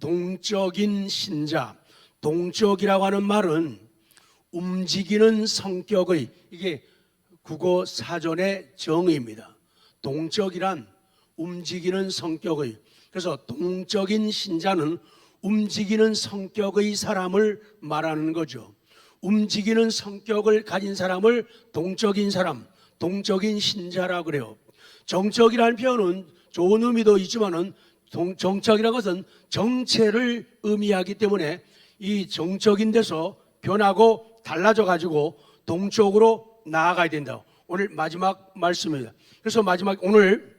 동적인 신자, 동적이라고 하는 말은 움직이는 성격의 이게 국어 사전의 정의입니다. 동적이란 움직이는 성격의 그래서 동적인 신자는 움직이는 성격의 사람을 말하는 거죠. 움직이는 성격을 가진 사람을 동적인 사람, 동적인 신자라 그래요. 정적이라는 표현은 좋은 의미도 있지만은 동- 정적이라는 것은 정체를 의미하기 때문에 이 정적인 데서 변하고 달라져 가지고 동쪽으로 나아가야 된다. 오늘 마지막 말씀입니다. 그래서 마지막 오늘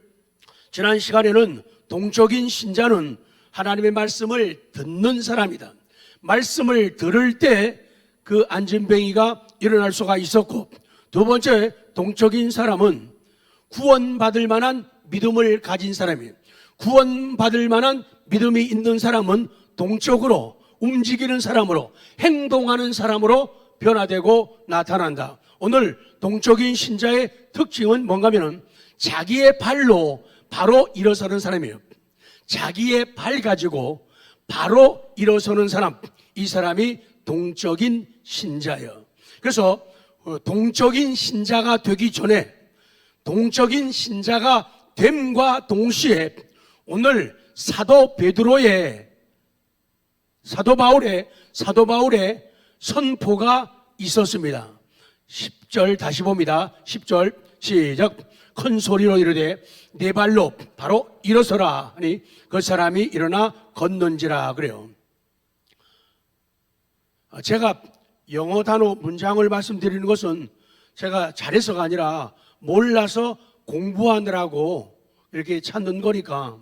지난 시간에는 동적인 신자는 하나님의 말씀을 듣는 사람이다. 말씀을 들을 때 그 안전뱅이가 일어날 수가 있었고 두 번째 동적인 사람은 구원받을 만한 믿음을 가진 사람이에요. 구원받을 만한 믿음이 있는 사람은 동적으로 움직이는 사람으로 행동하는 사람으로 변화되고 나타난다. 오늘 동적인 신자의 특징은 뭔가면은 자기의 발로 바로 일어서는 사람이에요. 자기의 발 가지고 바로 일어서는 사람. 이 사람이 동적인 신자예요. 그래서 어, 동적인 신자가 되기 전에 동적인 신자가 됨과 동시에 오늘 사도 베드로의 사도 바울의 사도 바울의 선포가 있었습니다. 10절 다시 봅니다. 10절 시작. 큰 소리로 이르되 네 발로 바로 일어서라 하니 그 사람이 일어나 걷는지라 그래요. 아, 제가 영어 단어 문장을 말씀드리는 것은 제가 잘해서가 아니라 몰라서 공부하느라고 이렇게 찾는 거니까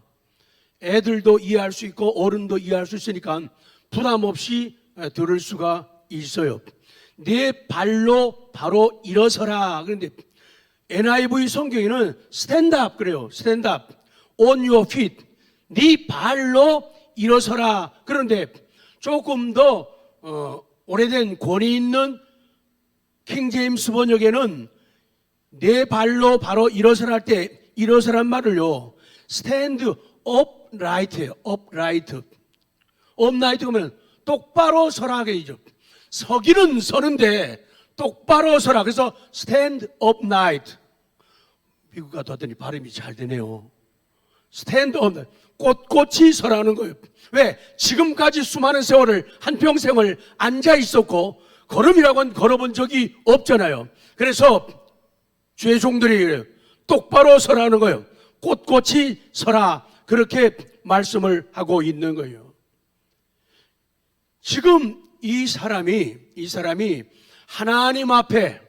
애들도 이해할 수 있고 어른도 이해할 수 있으니까 부담 없이 들을 수가 있어요. 내 발로 바로 일어서라. 그런데 NIV 성경에는 스탠드업 그래요. 스탠드업. on your feet. 네 발로 일어서라. 그런데 조금 더 어, 오래된 권위 있는 킹 제임스 번역에는 내 발로 바로 일어서라 할 때 일어서란 말을요. 스탠드 업라이트예요. 업라이트. 업라이트 그러면 똑바로 서라 하게죠. 서기는 서는데 똑바로 서라. 그래서 스탠드 업라이트. 미국 가도 왔더니 발음이 잘 되네요. 스탠드 업 꼿꼿이 서라는 거예요. 왜? 지금까지 수많은 세월을 한평생을 앉아 있었고 걸음이라고 는 걸어본 적이 없잖아요. 그래서 주의 종들이 그래요. 똑바로 서라는 거예요. 꼿꼿이 서라. 그렇게 말씀을 하고 있는 거예요. 지금 이 사람이 이 사람이 하나님 앞에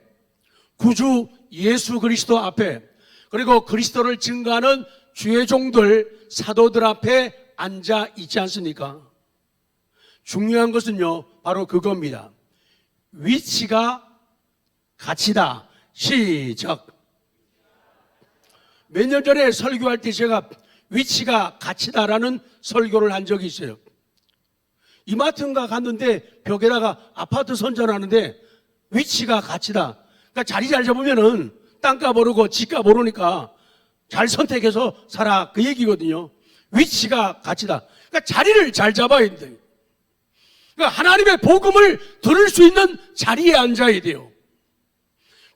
구주 예수 그리스도 앞에 그리고 그리스도를 증거하는 주의 종들 사도들 앞에 앉아 있지 않습니까? 중요한 것은요 바로 그겁니다. 위치가 같이다. 시작. 몇 년 전에 설교할 때 제가 위치가 같이다라는 설교를 한 적이 있어요. 이마트인가 갔는데 벽에다가 아파트 선전하는데 위치가 같이다. 그러니까 자리 잘 잡으면은 땅값 오르고 집값 오르니까 잘 선택해서 살아 그 얘기거든요. 위치가 같이다. 그러니까 자리를 잘 잡아야 된다. 그러니까 하나님의 복음을 들을 수 있는 자리에 앉아야 돼요.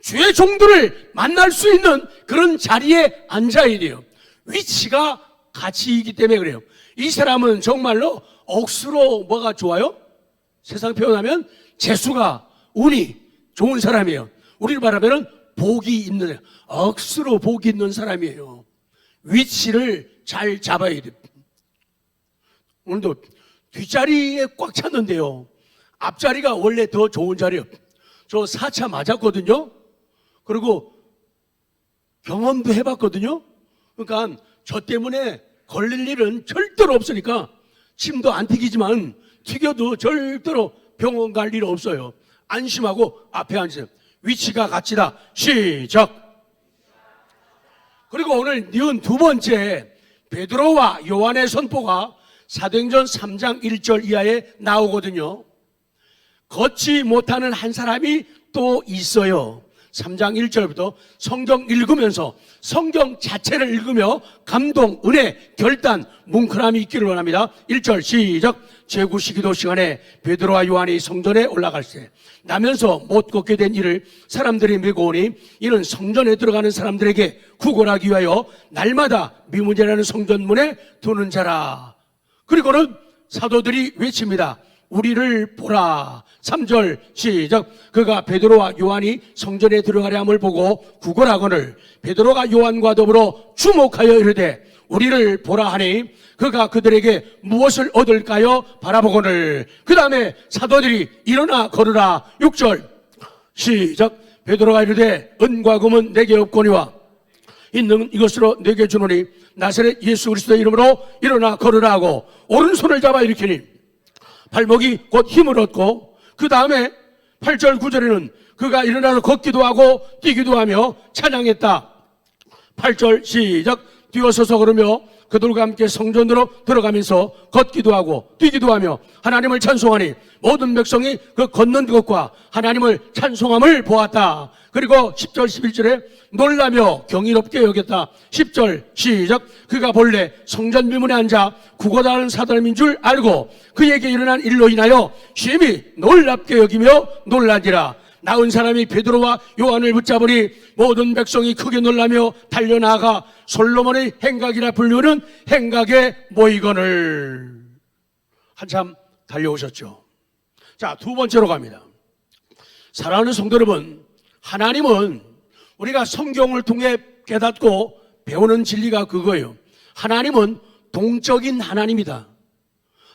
주의 종들을 만날 수 있는 그런 자리에 앉아야 돼요. 위치가 가치이기 때문에 그래요. 이 사람은 정말로 억수로 뭐가 좋아요? 세상 표현하면 재수가 운이 좋은 사람이에요. 우리를 말하면 복이 있는 억수로 복이 있는 사람이에요. 위치를 잘 잡아야 돼요. 오늘도 뒷자리에 꽉 찼는데요. 앞자리가 원래 더 좋은 자리예요. 저 4차 맞았거든요. 그리고 경험도 해봤거든요. 그러니까 저 때문에 걸릴 일은 절대로 없으니까 침도 안 튀기지만 튀겨도 절대로 병원 갈 일 없어요. 안심하고 앞에 앉으세요. 위치가 같이다. 시작. 그리고 오늘 니은 두 번째 베드로와 요한의 선포가 사도행전 3장 1절 이하에 나오거든요. 걷지 못하는 한 사람이 또 있어요. 3장 1절부터 성경 읽으면서 성경 자체를 읽으며 감동, 은혜, 결단, 뭉클함이 있기를 원합니다. 1절 시작. 제구시 기도 시간에 베드로와 요한이 성전에 올라갈세 나면서 못 걷게 된 이를 사람들이 메고 오니 이는 성전에 들어가는 사람들에게 구걸하기 위하여 날마다 미문제라는 성전문에 두는 자라. 그리고는 사도들이 외칩니다. 우리를 보라. 3절 시작. 그가 베드로와 요한이 성전에 들어가려 함을 보고 구걸하거늘 베드로가 요한과 더불어 주목하여 이르되 우리를 보라 하니 그가 그들에게 무엇을 얻을까요? 바라보거늘 그 다음에 사도들이 일어나 걸으라. 6절 시작. 베드로가 이르되 은과 금은 내게 없거니와 있는 이것으로 내게 주노니 나사렛 예수 그리스도의 이름으로 일어나 걸으라 하고 오른손을 잡아 일으키니 발목이 곧 힘을 얻고 그 다음에 8절 9절에는 그가 일어나서 걷기도 하고 뛰기도 하며 찬양했다. 8절 시작 뛰어서서 걸으며 그들과 함께 성전으로 들어가면서 걷기도 하고 뛰기도 하며 하나님을 찬송하니 모든 백성이 그 걷는 것과 하나님을 찬송함을 보았다. 그리고 10절 11절에 놀라며 경이롭게 여겼다. 10절 시작 그가 본래 성전 미문에 앉아 구거다하는 사람인 줄 알고 그에게 일어난 일로 인하여 심히 놀랍게 여기며 놀라지라. 나은 사람이 베드로와 요한을 붙잡으니 모든 백성이 크게 놀라며 달려나가 솔로몬의 행각이라 불리는 행각에 모이거늘 한참 달려오셨죠. 자, 두 번째로 갑니다. 사랑하는 성도 여러분, 하나님은 우리가 성경을 통해 깨닫고 배우는 진리가 그거예요. 하나님은 동적인 하나님이다.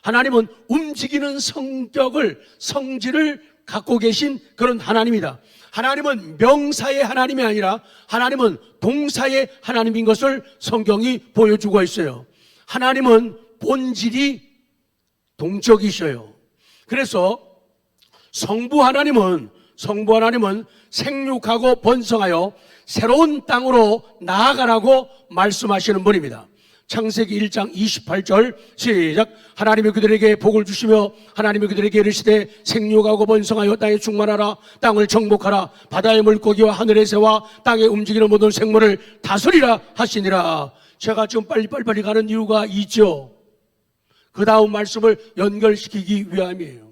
하나님은 움직이는 성격을, 성질을 갖고 계신 그런 하나님이다. 하나님은 명사의 하나님이 아니라 하나님은 동사의 하나님인 것을 성경이 보여주고 있어요. 하나님은 본질이 동적이셔요. 그래서 성부 하나님은 성부 하나님은 생육하고 번성하여 새로운 땅으로 나아가라고 말씀하시는 분입니다. 창세기 1장 28절 시작. 하나님이 그들에게 복을 주시며 하나님이 그들에게 이르시되 생육하고 번성하여 땅에 충만하라. 땅을 정복하라. 바다의 물고기와 하늘의 새와 땅에 움직이는 모든 생물을 다스리라 하시니라. 제가 지금 빨리빨리 가는 이유가 있죠. 그 다음 말씀을 연결시키기 위함이에요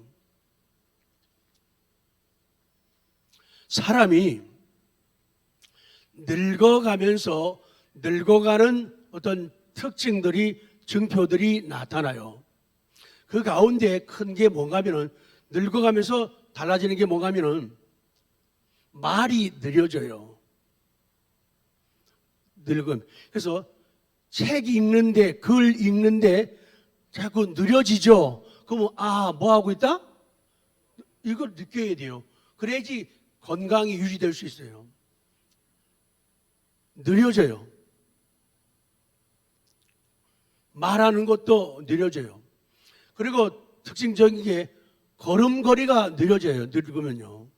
사람이 늙어가면서 늙어가는 어떤 특징들이 증표들이 나타나요. 그 가운데 큰 게 뭔가 하면은 늙어가면서 달라지는 게 뭔가 하면은 말이 느려져요. 늙음. 그래서 책 읽는데, 글 읽는데 자꾸 느려지죠? 그러면, 아, 뭐 하고 있다? 이걸 느껴야 돼요. 그래야지 건강이 유지될 수 있어요. 느려져요. 말하는 것도 느려져요. 그리고 특징적인 게 걸음걸이가 느려져요. 늙으면요.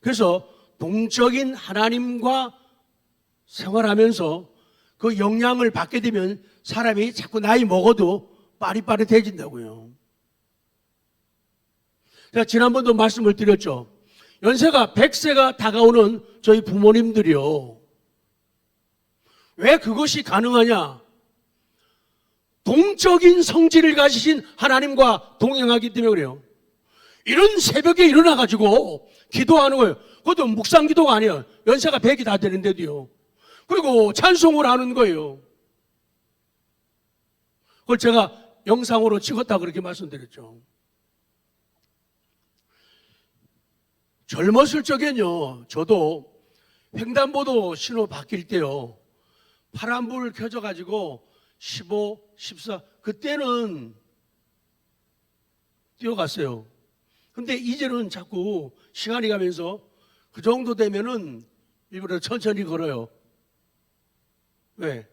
그래서 동적인 하나님과 생활하면서 그 영향을 받게 되면 사람이 자꾸 나이 먹어도 빠릿빠릿해진다고요. 제가 지난번도 말씀을 드렸죠. 연세가 100세가 다가오는 저희 부모님들이요. 왜 그것이 가능하냐? 동적인 성질을 가지신 하나님과 동행하기 때문에 그래요. 이런 새벽에 일어나가지고 기도하는 거예요. 그것도 묵상 기도가 아니에요. 연세가 100이 다 되는데도요. 그리고 찬송을 하는 거예요. 그걸 제가 영상으로 찍었다 그렇게 말씀드렸죠. 젊었을 적엔요, 저도 횡단보도 신호 바뀔 때요, 파란불 켜져가지고 15, 14, 그때는 뛰어갔어요. 근데 이제는 자꾸 시간이 가면서 그 정도 되면은 일부러 천천히 걸어요. 왜?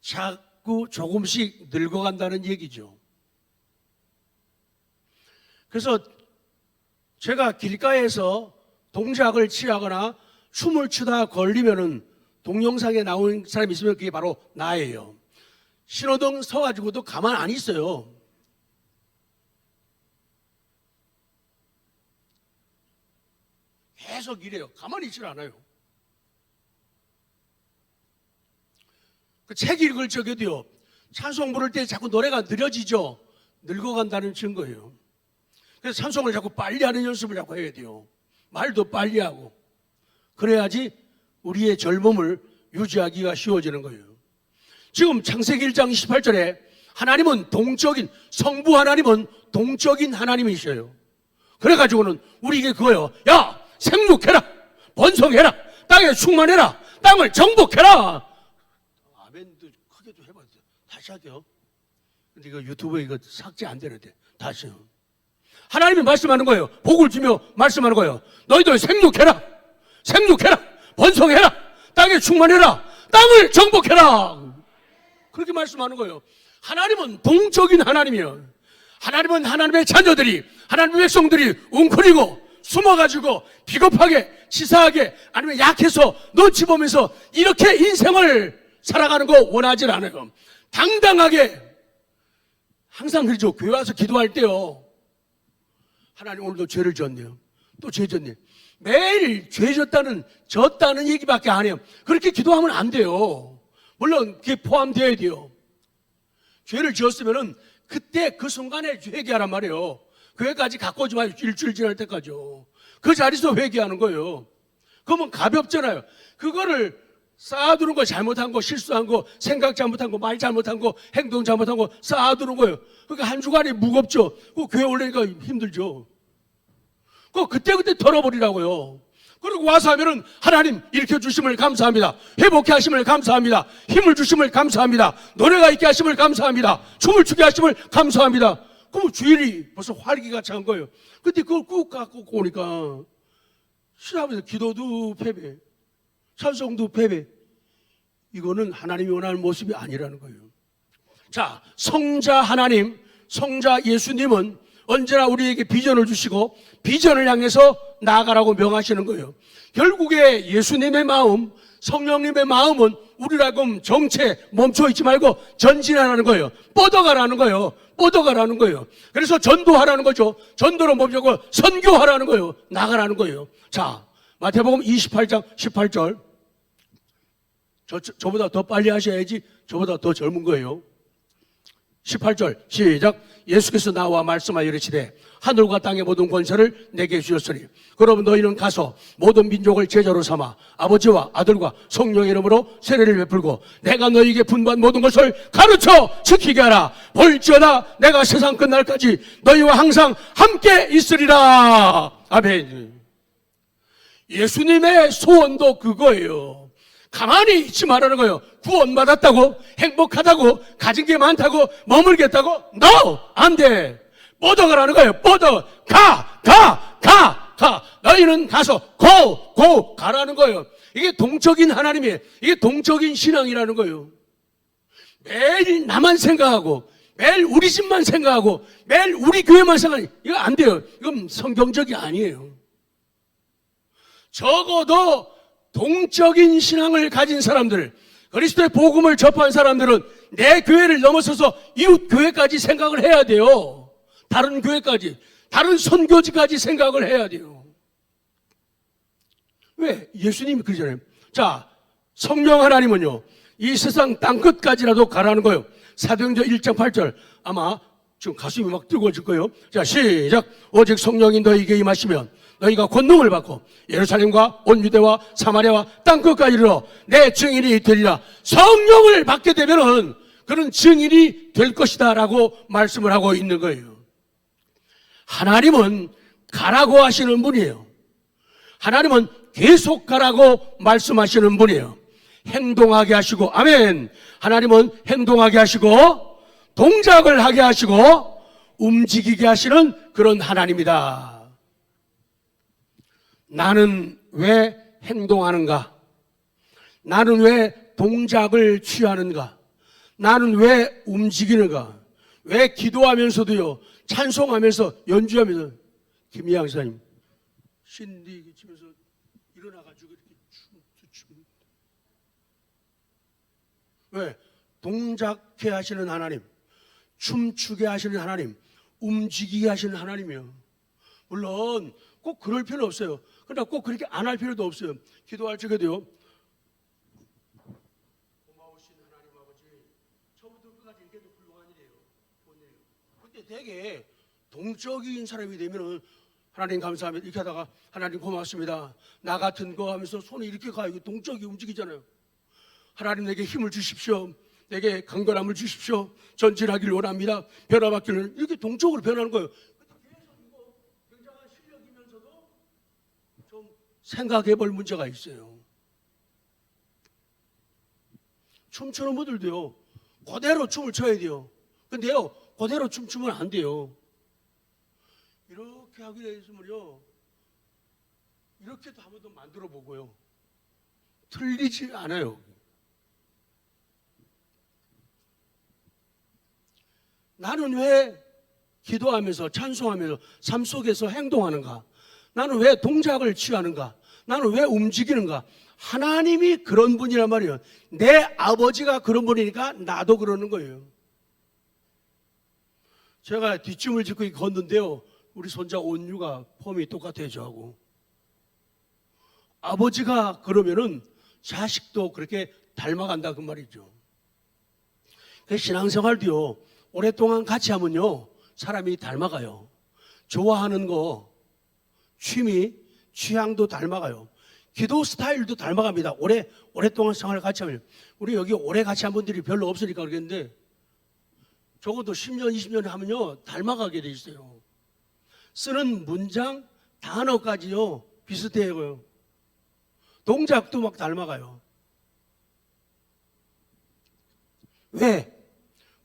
자꾸 조금씩 늙어간다는 얘기죠. 그래서 제가 길가에서 동작을 취하거나 춤을 추다 걸리면은 동영상에 나온 사람이 있으면 그게 바로 나예요. 신호등 서가지고도 가만 안 있어요. 계속 이래요. 가만히 있질 않아요. 그 책 읽을 적에도요. 찬송 부를 때 자꾸 노래가 느려지죠. 늙어간다는 증거예요. 그래서 찬송을 자꾸 빨리 하는 연습을 자꾸 해야 돼요. 말도 빨리 하고. 그래야지 우리의 젊음을 유지하기가 쉬워지는 거예요. 지금 창세기 1장 28절에 하나님은 동적인 성부 하나님은 동적인 하나님이셔요. 그래 가지고는 우리에게 그거요. 야 생육해라 번성해라 땅에 충만해라 땅을 정복해라. 아멘도 크게 좀 해봐요. 다시 할게요. 근데 이거 유튜브에 이거 삭제 안 되는데 다시요. 하나님이 말씀하는 거예요. 복을 주며 말씀하는 거예요. 너희들 생육해라 생육해라 번성해라 땅에 충만해라 땅을 정복해라. 그렇게 말씀하는 거예요. 하나님은 동적인 하나님이에요. 하나님은 하나님의 자녀들이, 하나님의 백성들이 웅크리고 숨어가지고 비겁하게, 치사하게, 아니면 약해서 눈치 보면서 이렇게 인생을 살아가는 거 원하지 않아요. 당당하게, 항상 그러죠. 교회 와서 기도할 때요. 하나님 오늘도 죄를 졌네요. 또 죄 졌네. 매일 죄 졌다는, 졌다는 얘기밖에 안 해요. 그렇게 기도하면 안 돼요. 물론 그게 포함되어야 돼요. 죄를 지었으면은 그때 그 순간에 회개하란 말이에요. 교회까지 갖고 오지 마요. 일주일 지날 때까지요. 그 자리에서 회개하는 거예요. 그러면 가볍잖아요. 그거를 쌓아두는 거 잘못한 거, 실수한 거, 생각 잘못한 거, 말 잘못한 거, 행동 잘못한 거 쌓아두는 거예요. 그러니까 한 주간이 무겁죠. 그 교회 올라니까 힘들죠. 그 그때그때 털어버리라고요. 그리고 와서 하면은 하나님 일으켜 주심을 감사합니다. 회복해 하심을 감사합니다. 힘을 주심을 감사합니다. 노래가 있게 하심을 감사합니다. 춤을 추게 하심을 감사합니다. 그럼 주일이 벌써 활기가 찬 거예요. 근데 그걸 꾹 갖고 오니까 시합에서 기도도 패배, 찬송도 패배. 이거는 하나님이 원하는 모습이 아니라는 거예요. 자, 성자 하나님, 성자 예수님은 언제나 우리에게 비전을 주시고 비전을 향해서 나아가라고 명하시는 거예요. 결국에 예수님의 마음, 성령님의 마음은 우리라고 정체 멈춰 있지 말고 전진하라는 거예요. 뻗어가라는 거예요. 뻗어가라는 거예요. 그래서 전도하라는 거죠. 전도로 멈추고 선교하라는 거예요. 나가라는 거예요. 자, 마태복음 28장 18절. 저, 저, 저 보다 더 빨리 하셔야지 저보다 더 젊은 거예요. 18절 시작. 예수께서 나와 말씀하여 이르시되 하늘과 땅의 모든 권세를 내게 주셨으니 그러면 너희는 가서 모든 민족을 제자로 삼아 아버지와 아들과 성령의 이름으로 세례를 베풀고 내가 너희에게 분부한 모든 것을 가르쳐 지키게 하라. 볼지어다 내가 세상 끝날까지 너희와 항상 함께 있으리라. 아멘. 예수님의 소원도 그거예요 가만히 있지 말라는 거예요. 구원받았다고, 행복하다고, 가진 게 많다고, 머물겠다고? No! 안 돼! 뻗어가라는 거예요. 뻗어! 가! 가! 가! 가! 너희는 가서, 고! 고! 가라는 거예요. 이게 동적인 하나님이에요. 이게 동적인 신앙이라는 거예요. 매일 나만 생각하고, 매일 우리 집만 생각하고, 매일 우리 교회만 생각하고, 이거 안 돼요. 이건 성경적이 아니에요. 적어도 동적인 신앙을 가진 사람들, 그리스도의 복음을 접한 사람들은 내 교회를 넘어서서 이웃 교회까지 생각을 해야 돼요. 다른 교회까지, 다른 선교지까지 생각을 해야 돼요. 왜? 예수님이 그러잖아요. 자, 성령 하나님은요, 이 세상 땅 끝까지라도 가라는 거예요. 사도행전 1장 8절. 아마 지금 가슴이 막 뜨거워질 거예요. 자, 시작. 오직 성령이 너희에게 임하시면 너희가 권능을 받고 예루살렘과 온 유대와 사마리아와 땅 끝까지 이르러 내 증인이 되리라. 성령을 받게 되면은 그런 증인이 될 것이다라고 말씀을 하고 있는 거예요. 하나님은 가라고 하시는 분이에요. 하나님은 계속 가라고 말씀하시는 분이에요. 행동하게 하시고, 아멘. 하나님은 행동하게 하시고, 동작을 하게 하시고, 움직이게 하시는 그런 하나님이다. 나는 왜 행동하는가? 나는 왜 동작을 취하는가? 나는 왜 움직이는가? 왜 기도하면서도요, 찬송하면서, 연주하면서, 김희양 사님, 신디 치면서 일어나가지고 이렇게 춤, 춤. 왜? 동작해 하시는 하나님, 춤추게 하시는 하나님, 움직이게 하시는 하나님이요. 물론 꼭 그럴 필요 없어요. 그러나 꼭 그렇게 안 할 필요도 없어요. 기도할 적에도요. 고마우신 하나님 아버지, 처음부터 끝까지 이렇게도 훌륭한 일이에요. 일이에요. 근데 되게 동적인 사람이 되면은 하나님 감사합니다. 이렇게 하다가 하나님 고맙습니다. 나 같은 거 하면서 손이 이렇게 가요. 동적이 움직이잖아요. 하나님 내게 힘을 주십시오. 내게 강건함을 주십시오. 전진하기를 원합니다. 변화받기를 이렇게 동적으로 변하는 거예요. 생각해 볼 문제가 있어요. 춤추는 분들도요. 그대로 춤을 춰야 돼요. 근데요. 그대로 춤추면 안 돼요. 이렇게 하게 돼 있으면요. 이렇게도 한번 더 만들어 보고요. 틀리지 않아요. 나는 왜 기도하면서 찬송하면서 삶 속에서 행동하는가? 나는 왜 동작을 취하는가? 나는 왜 움직이는가? 하나님이 그런 분이란 말이에요. 내 아버지가 그런 분이니까 나도 그러는 거예요. 제가 뒷짐을 짓고 걷는데요. 우리 손자 온유가 폼이 똑같아요, 저하고. 아버지가 그러면은 자식도 그렇게 닮아간다 그 말이죠. 그 신앙생활도요. 오랫동안 같이 하면요. 사람이 닮아가요. 좋아하는 거, 취미, 취향도 닮아가요. 기도 스타일도 닮아갑니다. 오래, 오랫동안 생활을 같이 하면. 우리 여기 오래 같이 한 분들이 별로 없으니까 그러겠는데, 적어도 10년, 20년 하면요. 닮아가게 돼 있어요. 쓰는 문장, 단어까지요. 비슷해요. 동작도 막 닮아가요. 왜?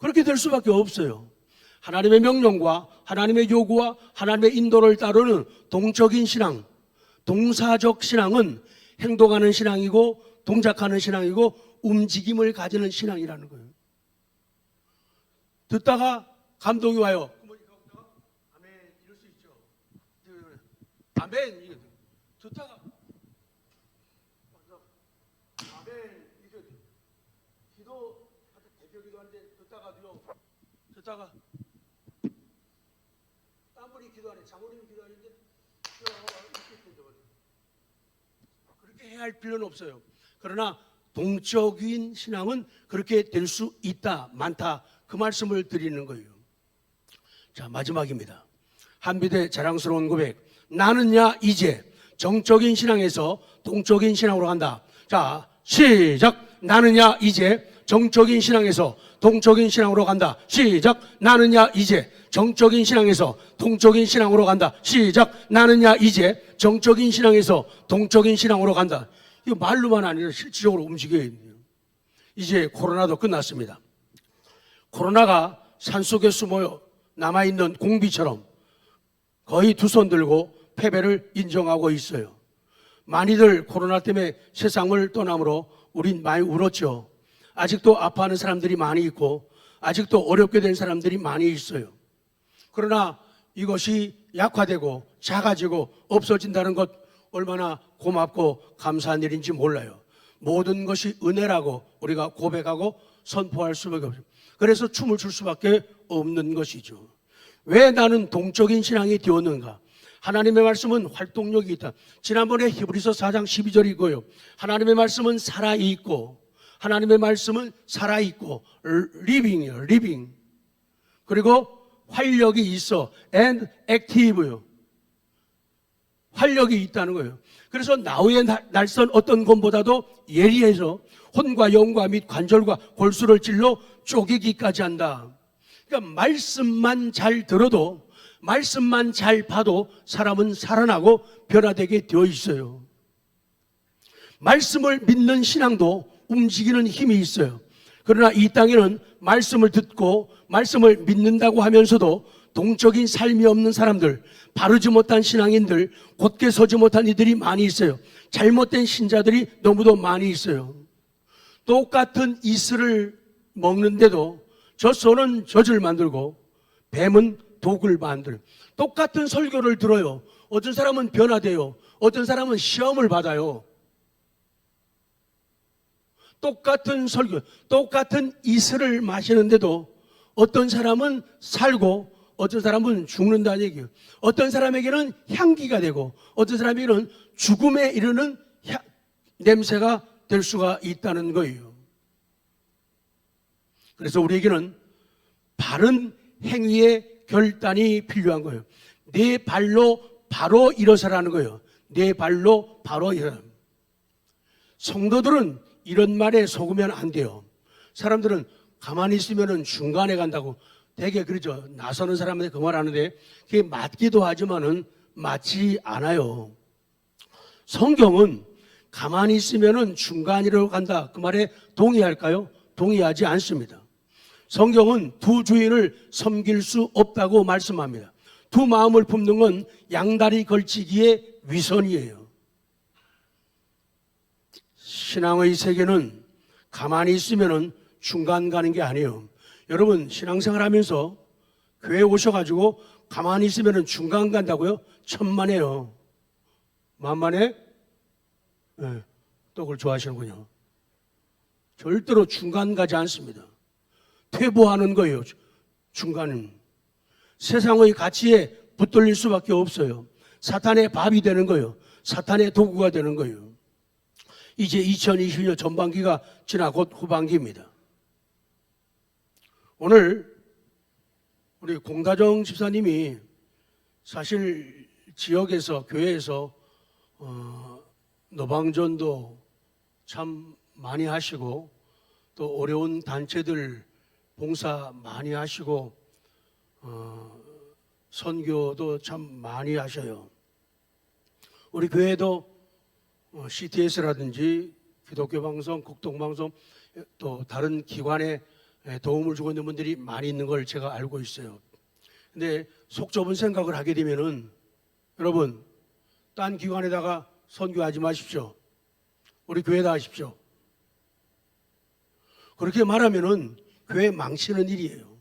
그렇게 될 수밖에 없어요. 하나님의 명령과 하나님의 요구와 하나님의 인도를 따르는 동적인 신앙, 동사적 신앙은 행동하는 신앙이고 동작하는 신앙이고 움직임을 가지는 신앙이라는 거예요. 듣다가 감동이 와요. 듣다가 아멘 이럴 수 있죠. 아멘 이거 듣다가 아멘 이거 기도 대표 듣다가도요. 듣다가 딴 분이 기도하네. 장모님이 기도하는데 이렇게 기도하네. 그렇게 해야 할 필요는 없어요. 그러나 동적인 신앙은 그렇게 될 수 있다, 많다. 그 말씀을 드리는 거예요. 자, 마지막입니다. 한비대 자랑스러운 고백. 나는야, 이제 정적인 신앙에서 동적인 신앙으로 간다. 자, 시작. 나는야, 이제 정적인 신앙에서 동적인 신앙으로 간다. 시작. 나는야, 이제 정적인 신앙에서 동적인 신앙으로 간다. 시작. 나는야, 이제 정적인 신앙에서 동적인 신앙으로 간다. 이거 말로만 아니라 실질적으로 움직여야 돼요. 이제 코로나도 끝났습니다. 코로나가 산속에 숨어 남아있는 공비처럼 거의 두 손 들고 패배를 인정하고 있어요. 많이들 코로나 때문에 세상을 떠남으로 우린 많이 울었죠. 아직도 아파하는 사람들이 많이 있고 아직도 어렵게 된 사람들이 많이 있어요. 그러나 이것이 약화되고 작아지고 없어진다는 것 얼마나 고맙고 감사한 일인지 몰라요. 모든 것이 은혜라고 우리가 고백하고 선포할 수밖에 없어요. 그래서 춤을 출 수밖에 없는 것이죠. 왜 나는 동적인 신앙이 되었는가? 하나님의 말씀은 활동력이 있다. 지난번에 히브리서 4장 12절이고요. 하나님의 말씀은 살아있고, 하나님의 말씀은 살아있고, 리빙이요, 리빙. 그리고 활력이 있어, and active요. 활력이 있다는 거예요. 그래서 나우의 날선 어떤 것보다도 예리해서 혼과 영과 및 관절과 골수를 찔러 쪼개기까지 한다. 그러니까 말씀만 잘 들어도 말씀만 잘 봐도 사람은 살아나고 변화되게 되어 있어요. 말씀을 믿는 신앙도 움직이는 힘이 있어요. 그러나 이 땅에는 말씀을 듣고 말씀을 믿는다고 하면서도 동적인 삶이 없는 사람들, 바르지 못한 신앙인들, 곧게 서지 못한 이들이 많이 있어요. 잘못된 신자들이 너무도 많이 있어요. 똑같은 이슬을 먹는데도 젖소는 젖을 만들고 뱀은 독을 만들. 똑같은 설교를 들어요. 어떤 사람은 변화돼요. 어떤 사람은 시험을 받아요. 똑같은 설교, 똑같은 이슬을 마시는데도 어떤 사람은 살고 어떤 사람은 죽는다는 얘기예요. 어떤 사람에게는 향기가 되고 어떤 사람에게는 죽음에 이르는 향- 냄새가 될 수가 있다는 거예요. 그래서 우리에게는 바른 행위의 결단이 필요한 거예요. 내 발로 바로 일어서라는 거예요. 내 발로 바로 일어나. 성도들은 이런 말에 속으면 안 돼요. 사람들은 가만히 있으면은 중간에 간다고 되게 그러죠. 나서는 사람한테 그 말 하는데 그게 맞기도 하지만은 맞지 않아요. 성경은 가만히 있으면은 중간으로 간다. 그 말에 동의할까요? 동의하지 않습니다. 성경은 두 주인을 섬길 수 없다고 말씀합니다. 두 마음을 품는 건 양다리 걸치기의 위선이에요. 신앙의 세계는 가만히 있으면은 중간 가는 게 아니에요. 여러분 신앙생활 하면서 교회 오셔가지고 가만히 있으면은 중간 간다고요? 천만에요. 만만해? 네, 또 그걸 좋아하시는군요. 절대로 중간 가지 않습니다. 퇴보하는 거예요. 중간은 세상의 가치에 붙들릴 수밖에 없어요. 사탄의 밥이 되는 거예요. 사탄의 도구가 되는 거예요. 이제 2020년 전반기가 지나 곧 후반기입니다. 오늘 우리 공다정 집사님이 사실 지역에서 교회에서 어, 노방전도 참 많이 하시고 또 어려운 단체들 봉사 많이 하시고 어, 선교도 참 많이 하셔요. 우리 교회도 어, CTS라든지 기독교 방송, 국동 방송 또 다른 기관에 에, 도움을 주고 있는 분들이 많이 있는 걸 제가 알고 있어요. 근데 속 좁은 생각을 하게 되면은 여러분 딴 기관에다가 선교하지 마십시오. 우리 교회다 하십시오. 그렇게 말하면은 교회 망치는 일이에요.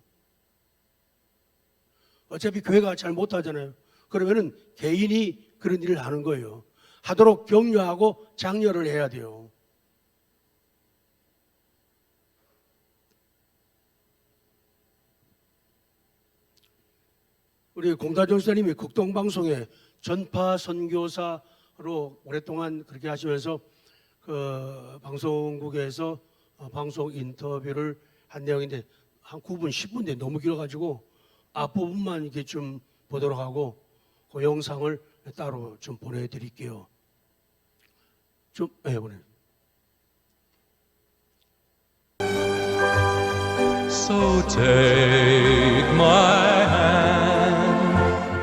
어차피 교회가 잘 못하잖아요. 그러면은 개인이 그런 일을 하는 거예요. 하도록 격려하고 장려를 해야 돼요. 우리 공다정 선생님이 극동방송에 전파 선교사로 오랫동안 그렇게 하시면서 그 방송국에서 어, 방송 인터뷰를 한 내용인데 한 9분, 10분인데 너무 길어가지고 앞부분만 이렇게 좀 보도록 하고 그 영상을 따로 좀 보내드릴게요. 좀, 예, 보내. So take my.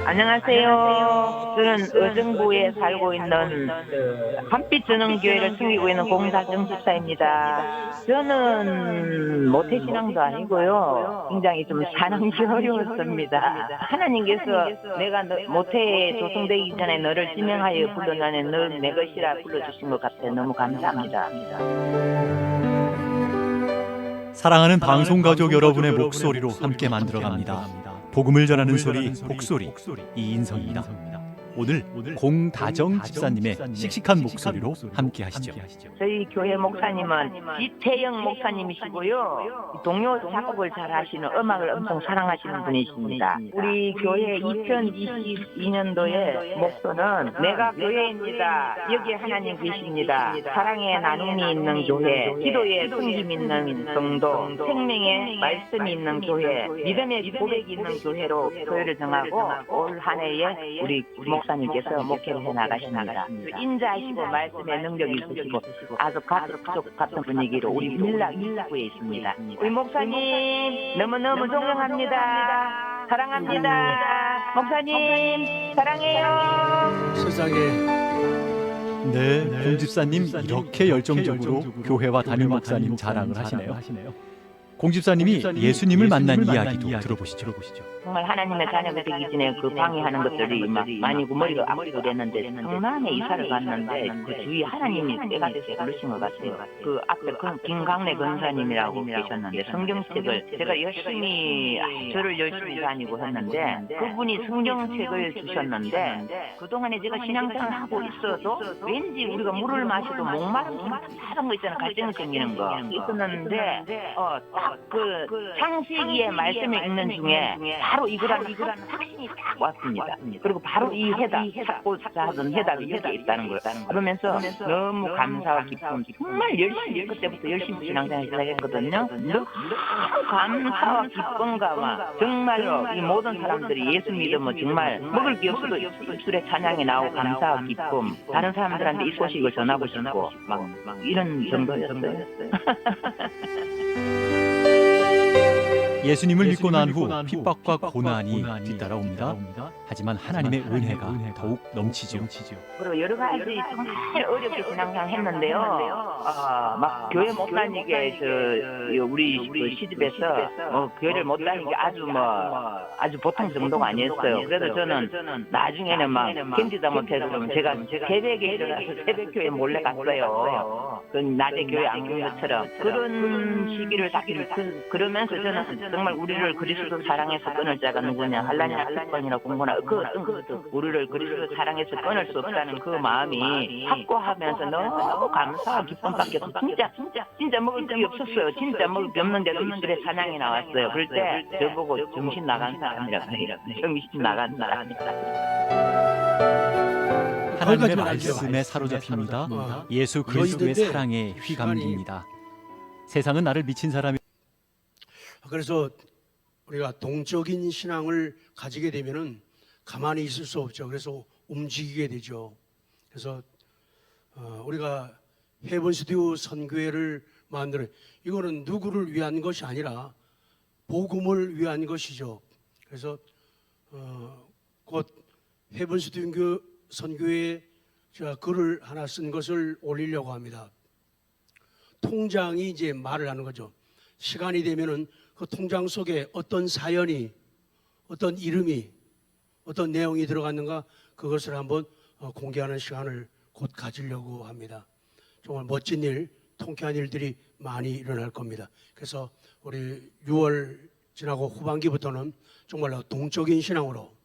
안녕하세요. 저는 의정부에 살고 있는 그 한빛전흥교회를 섬기고 있는 공사 정 집사입니다. 저는 모태신앙도 아니고요. 굉장히 좀 사랑이 어려웠습니다. 하나님께서 내가 너, 모태에 조성되기 전에 너를 지명하여 불러나는 널내 것이라 불러주신 것 같아 너무 감사합니다. 사랑하는 방송 가족 여러분의 목소리로 함께 만들어갑니다. 복음을 전하는 소리 복소리. 이 인성입니다. 오늘 공다정 집사님의 씩씩한 목소리로 함께 하시죠. 저희 교회 목사님은 이태영 목사님이시고요. 동요 작업을 잘 하시는 음악을 엄청 사랑하시는 분이십니다. 우리 교회 2022년도에 목소는 내가 교회입니다. 여기에 하나님 계십니다. 사랑의 나눔이 있는 교회, 기도에 숨김 있는 성도, 생명의 말씀이 있는 교회, 믿음의 고백이 있는 교회로 교회를 정하고 올 한 해에 우리 목사 님께서 목회를 해 나가십니다. 인자하시고 말씀의 능력이 있으시고 아주 가족 같은 분위기로 우리 밀락 입구에 있습니다. 우리 목사님 너무너무 존경합니다. 사랑합니다. 목사님 사랑해요. 세상에 네, 공 집사님 이렇게 열정적으로 교회와 담임 목사님 자랑을 하시네요. 공 집사님이 예수님을 만난 이야기도 들어보시죠. 정말 하나님의 자녀가 되기 전에 그 방해하는 것들이 막 많이 그 머리가 아프고 그랬는데 성남에 이사를 갔는데 그 주위에 하나님이 때가 돼서 부르신 것 같아요. 그 앞에 그 김강래 권사님이라고 계셨는데 성경책을 제가 열심히 아, 저를 열심히 다니고 했는데 그분이 성경책을 주셨는데 그동안에 제가 신앙생활 하고 있어도 왠지 우리가 물을 마셔도 목마름 다른 거 있잖아 갈증 생기는 거. 있었는데 어, 딱그 창세기의 말씀을 읽는 중에 바로 이거라는 확신이 딱 왔습니다. 그리고 바로 이 해답, 찾고자 하던 해답이 여기에 있다는 걸 그러면서 너무 감사와 기쁨, 정말 열심히 그때부터 열심히 신앙생활 시작했거든요. 너무 감사와 기쁨과 막 정말로 이 모든 사람들이 예수 믿으면 정말 먹을 게 없어도 입술에 찬양이 나오고 감사와 기쁨, 다른 사람들한테 이 소식을 전하고 싶고 막, 막 이런 정도였어요. 예수님을 믿고 난 후 핍박과 고난이 뒤따라옵니다. 하지만 하나님의 은혜가 더욱 넘치죠. 그리고 여러 가지 정말 어렵게 신앙생활 했는데요. 아, 막 교회 못 다니게 저 우리 그 시집에서 뭐 교회를 못 다니게 아주 뭐 아주 보통 정도가 아니었어요. 그래도 저는 나중에는 막 견디다 못해서 제가 새벽에 일어나서 새벽 교회 몰래 갔어요. 그 낮에 교회 안 간 것처럼 그런 시기를 딱 그, 그러면서 저는 정말 우리를 그리스도 사랑해서 끊을 자가 누구냐? 할라냐 할라냐 공부나 그 어떤 것도 우리를 그리스도 사랑해서 끊을 수 없다는 그 마음이 확고하면서 너무 감사와 기쁨밖에 없어 진짜 진짜 진짜 먹을 게 없었어요. 진짜 먹을 게 없는데도 입술에 사냥이 나왔어요. 그럴 때 저보고 정신 나간 사람이라고 해요. 정신 나간 사람 하나님의. 말씀에 사로잡힙니다. 어. 예수 그리스도의 사랑에 휘감깁니다. 세상은 나를 미친 사람이 그래서 우리가 동적인 신앙을 가지게 되면은 가만히 있을 수 없죠. 그래서 움직이게 되죠. 그래서 어, 우리가 헤븐 스튜디오 선교회를 만들어 이거는 누구를 위한 것이 아니라 복음을 위한 것이죠. 그래서 어, 곧 헤븐 스튜디오 선교회에 제가 글을 하나 쓴 것을 올리려고 합니다. 통장이 이제 말을 하는 거죠. 시간이 되면은 그 통장 속에 어떤 사연이 어떤 이름이 어떤 내용이 들어갔는가 그것을 한번 어, 공개하는 시간을 곧 가지려고 합니다. 정말 멋진 일, 통쾌한 일들이 많이 일어날 겁니다. 그래서 우리 6월 지나고 후반기부터는 정말로 동적인 신앙으로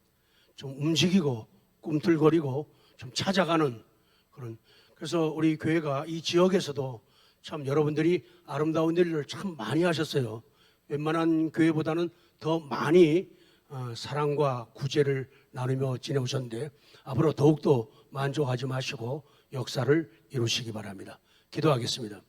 좀 움직이고 꿈틀거리고 좀 찾아가는 그런 그래서 우리 교회가 이 지역에서도 참 여러분들이 아름다운 일을 참 많이 하셨어요. 웬만한 교회보다는 더 많이 어, 사랑과 구제를 나누며 지내오셨는데 앞으로 더욱더 만족하지 마시고 역사를 이루시기 바랍니다. 기도하겠습니다.